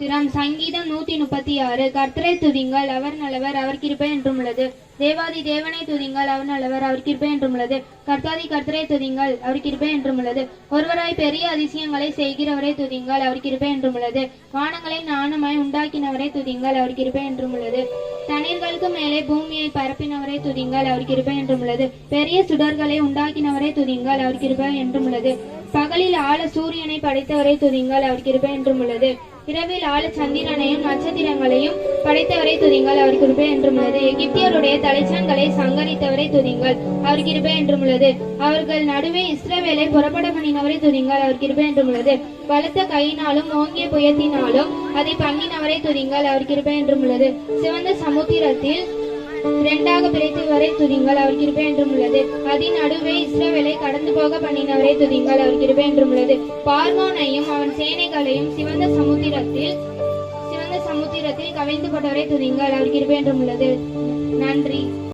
திறம் சங்கீதம் நூத்தி முப்பத்தி ஆறு கர்த்தரை துதிங்கள் அவர் நல்லவர் அவர் கிருப்பை என்றும் உள்ளது. தேவாதி தேவனை துதிங்கள் அவர் நல்லவர் அவர் கிருப்பை என்றும் உள்ளது. கர்த்தாதி கர்த்தரை துதிங்கள் அவர் கிருப்பை என்றும் உள்ளது. ஒருவராய் பெரிய அதிசயங்களை செய்கிறவரை துதிங்கள் அவர் கிருப்பை என்றும் உள்ளது. வானங்களை நாணமாய் உண்டாக்கினவரை துதிங்கள் அவர் கிருப்பை என்றும் உள்ளது. தண்ணீர்களுக்கு மேலே பூமியை பரப்பினவரை துதிங்கள் அவர் கிருப்பை என்றும் உள்ளது. பெரிய சுடர்களை உண்டாக்கினவரை துதிங்கள் அவர் கிருப்பை என்றும் உள்ளது. பகலில் ஆழ சூரியனை படைத்தவரை துதிங்கள் அவர் கிருபை என்றும் உள்ளது. இரவில் ஆழ சந்திரனையும் நட்சத்திரங்களையும் படைத்தவரை துதிங்கள் அவர் கிருபை என்றும் உள்ளது. எகிப்தியருடைய தலைச்சன்களை சங்கரித்தவரை துதிங்கள் அவர் கிருபை என்றும் உள்ளது. அவர்கள் நடுவே இஸ்ரவேலை புறப்பட பண்ணினவரை துதிங்கள் அவர் கிருபை என்றும் உள்ளது. பலத்த கையினாலும் ஓங்கிய புயத்தினாலும் அதை பண்ணினவரை துதிங்கள் அவர் கிருபை என்றும் உள்ளது. சிவந்த சமுத்திரத்தில் இரண்டாக பிரித்து வரை துதிங்கள் அவர் கிருபை என்றும் உள்ளது. அதன் நடுவே இஸ்ரவேலை கடந்து போக பண்ணினவரை துதிங்கள் அவர் கிருபை என்றும் உள்ளது. பார்வோனையும் அவன் சேனைகளையும் சிவந்த சமுத்திரத்தில் சிவந்த சமுத்திரத்தில் கவிழ்ந்து போட்டவரை துதிங்கள் அவர் கிருபை என்றும் உள்ளது. நன்றி.